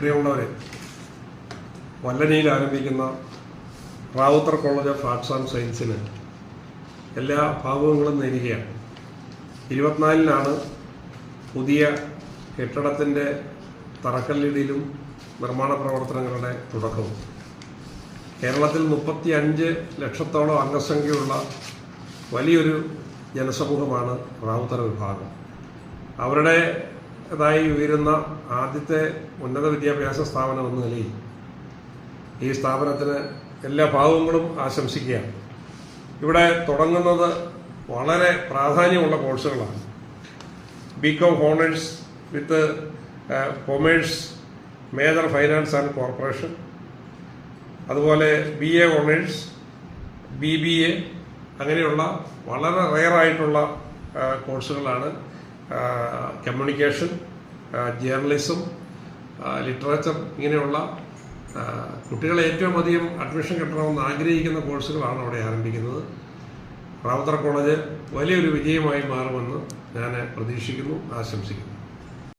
പ്രിയമുള്ളവരെ വല്ലനിയിൽ ആരംഭിക്കുന്ന Ravuthar college of arts and സയൻസിന് എല്ലാ ഭാഗങ്ങളും നേരുകയാണ്. ഇരുപത്തിനാലിനാണ് പുതിയ കെട്ടിടത്തിന്റെ തറക്കല്ലിടിയിലും നിർമ്മാണ പ്രവർത്തനങ്ങളുടെ തുടക്കവും. കേരളത്തിൽ മുപ്പത്തി അഞ്ച് ലക്ഷത്തോളം അംഗസംഖ്യയുള്ള വലിയൊരു ജനസമൂഹമാണ് റാവുത്തർ വിഭാഗം. അവരുടേതായി ഉയരുന്ന ആദ്യത്തെ ഉന്നത വിദ്യാഭ്യാസ സ്ഥാപനം എന്ന നിലയിൽ ഈ സ്ഥാപനത്തിന് എല്ലാ ഭാഗങ്ങളും ആശംസിക്കുകയാണ്. ഇവിടെ തുടങ്ങുന്നത് വളരെ പ്രാധാന്യമുള്ള കോഴ്സുകളാണ്. BCom honours with commerce major finance and corporation അതുപോലെ B A honours B B A അങ്ങനെയുള്ള വളരെ റെയറായിട്ടുള്ള കോഴ്സുകളാണ് കമ്മ്യൂണിക്കേഷൻ ജേർണലിസം ലിറ്ററേച്ചർ ഇങ്ങനെയുള്ള കുട്ടികളെ ഏറ്റവും അധികം അഡ്മിഷൻ കിട്ടണമെന്ന് ആഗ്രഹിക്കുന്ന കോഴ്സുകളാണ് അവിടെ ആരംഭിക്കുന്നത്. റാവുത്തർ കോളേജ് വലിയൊരു വിജയമായി മാറുമെന്ന് ഞാൻ പ്രതീക്ഷിക്കുന്നു ആശംസിക്കുന്നു.